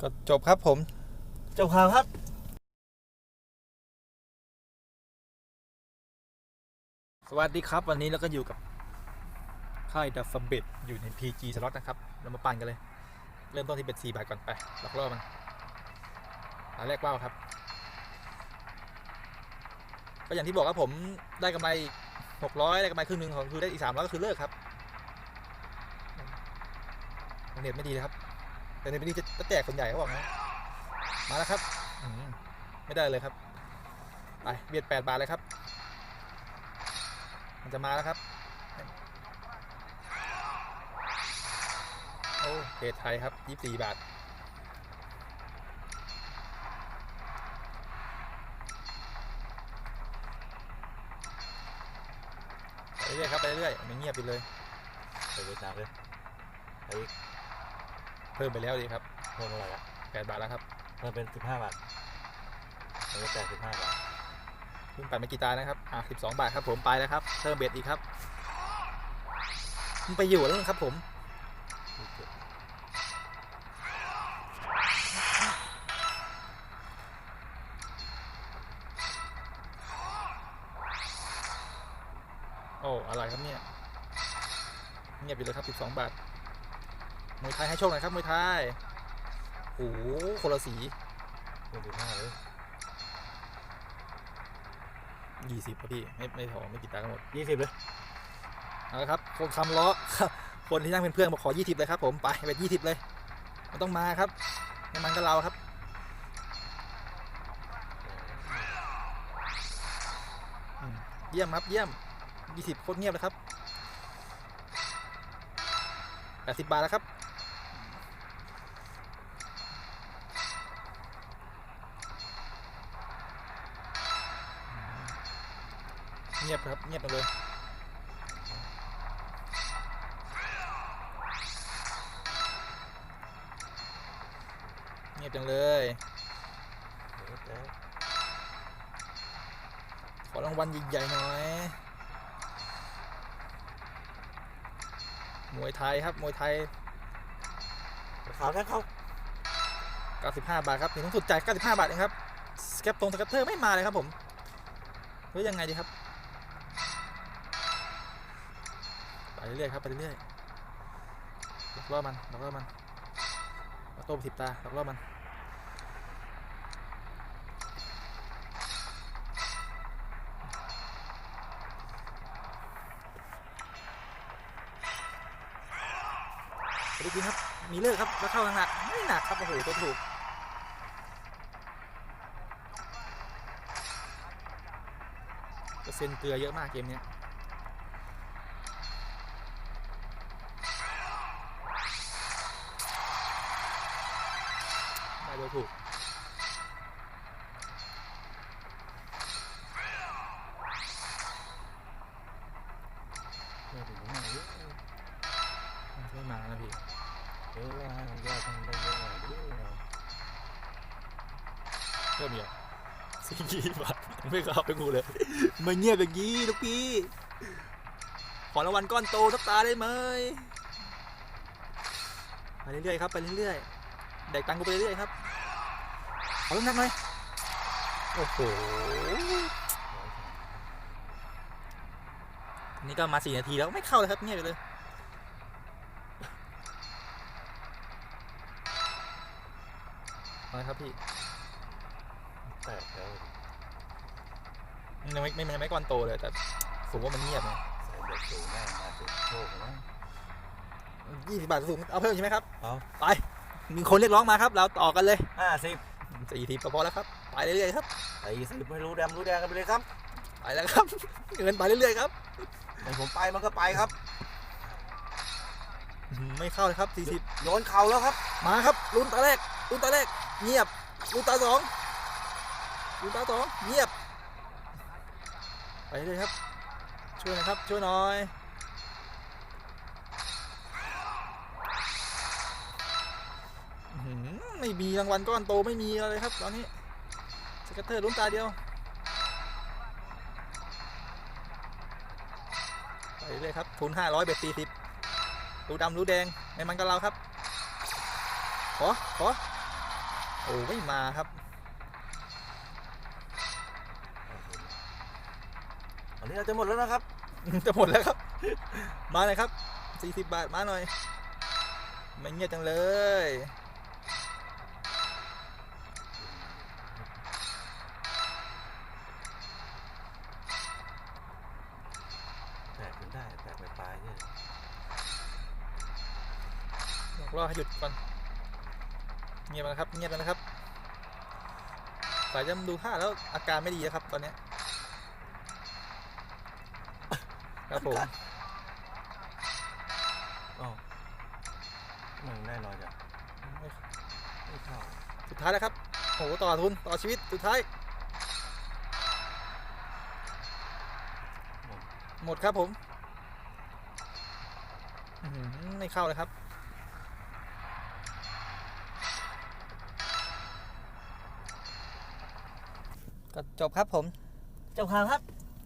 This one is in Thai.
ก็จบครับผมจบข่าวครับสวัสดีครับ วันนี้เราก็อยู่กับค่ายดัฟเบตอยู่ใน PG สล็อตนะครับ เรามาปั่นกันเลย เริ่มต้นที่เบ็ด4บาทก่อนไปล็อกล่อมันอันแรกว่าวครับ ก็อย่างที่บอกครับผมได้กำไร600 ได้กำไรครึ่งหนึ่งของคือได้อีก300ก็คือเลิกครับเน็ตไม่ดีเลยครับ แต่เน็ตไม่ดีจะ จะแจกคนใหญ่เขาบอกนะมาแล้วครับมไม่ได้เลยครับไปเบียด8บาทเลยครับ มันจะมาแล้วครับโอ้เพจไทยครับ24บาทไปเรื่อยๆครับไปเรื่อยๆไม่เงียบไปเลยไปเวียดนาเลยไป เพิ่มไปแล้วดีครับเพิ่มเท่าไหร่ละ8บาทแล้วครับเพิ่มเป็นสิบห้าบาทมันก็แปดสิบห้าบาทเพิ่งไปไม่กี่ตานะครับอะ12บาทครับผมไปแล้วครับเพิ่มเบ็ดอีกครับมันไปอยู่แล้วครับผมโอ้อะไรครับเนี่ยเงียบไปเลยครับ 12 บาท มวยไทยให้โชคหน่อยครับมวยไทยโอ้โหคนละสีเพิ่มสิบห้าเลย20ครับพี่ไม่ไม่พอไม่กี่ตาทั้งหมดยี่สิบเลยเอาละครับคนคำล้อคนที่นั่งเป็นเพื่อนบอกขอ20เลยครับผมไปเบ็ด20เลยมันต้องมาครับไม่มันก็เราครับเยี่ยมครับเยี่ยม20โคตรเงียบเลยครับ80บาทแล้วครับ เงียบครับ เงียบไปเลยเงียบจังเลยเดี๋ยวแต่ขอรางวัลใหญ่ๆหน่อยมวยไทยครับมวยไทยข่าวแค่เขา95 บาทครับถึงสุดจ่าย95 บาทเองครับสแคปตรงสแคปเตอร์ไม่มาเลยครับผมเฮ้ยยังไงดีครับ เรื่อยๆครับไปเรื่อยๆหลอกล่อมันหลอกล่อมันเอาโต้ไปสิบตาหลอกล่อมันดูจริงครับ มีเลิกครับ แล้วเข้าหนักไม่หนักครับ โอ้โหตัวถูกเปอร์เซ็นต์เกลือเยอะมากเกมเนี้ ยได้ตัวถูกไม่ถึงห้าเยอะไม่มานะพี่เยอะว่ามันยอดทำได้เยอะหน่อยดิเริ่มเหี่ยวสี่ยี่บาทไม่เข้าไปกูเลยไม่เงียบอย่างนี้ลูกพี่ ขอรางวัลก้อนโตสักตาได้ไหมไปเรื่อยๆครับ ไปเรื่อยๆ แดกตังกูไปเรื่อยครับเอาลูกนักหน่อยโอ้โหนี่ก็มาสี่นาทีแล้วไม่เข้าเลยครับเงียบไปเลยอาละครับพี่แตกแล้วมันยังไม่ไม่มันยังไม่ก้อนโตเลยแต่ผมว่ามันเงียบไงใส่เด็กสูงแม่มาถึงโชคนะยี่สิบบาทสูงเอาเพิ่มใช่ไหมครับเอาไป มีคนเรียกร้องมาครับ เราต่อกันเลยห้าสิบสี่ทีพอๆแล้วครับ ไปเรื่อยๆครับไอ้สิบไม่รู้ดำรู้แดงกันไปเลยครับ ไปแล้วครับ เงินไปเรื่อยๆครับไอ้ผมไปมันก็ไปครับอื้อหือไม่เข้าเลยครับสี่สิบโยนเข่าแล้วครับ มาครับลุ้นตาแรกลุ้นตาแรก เงียบลุ้นตาสองลุ้นตาสองเงียบ ไปเลยครับ ช่วยหน่อยครับ ช่วยหน่อยอื้อหือ ไม่มีรางวัลก้อนโตไม่มีอะไรครับตอนนี้สเก็ตเตอร์ลุ้นตาเดียวไปเรื่อยครับทุนห้าร้อยเบ็ดสี่สิบรู้ดำรู้แดงไม่มันกับเราครับ ขอ ขอ โอ้ไม่มาครับอันนี้เราจะหมดแล้วนะครับ จะหมดแล้วครับ มาหน่อยครับ 40 บาทมาหน่อย ไม่เงียบจังเลย ได้แตกไปปลายเนี่ยรอให้หยุดก่อนเงียบแล้วนะครับเงียบแล้วนะครับ สายจำดูท่าแล้วอาการไม่ดีนะครับ ตอนเนี้ยครับผมอ๋อมันแน่นอนจ้ะไม่เข้าสุดท้ายแล้วครับโอ้โหต่อทุนต่อชีวิตสุดท้ายหมดครับผมอื้อหือ ไม่เข้าเลยครับ ก็จบครับผม จบข่าวครับ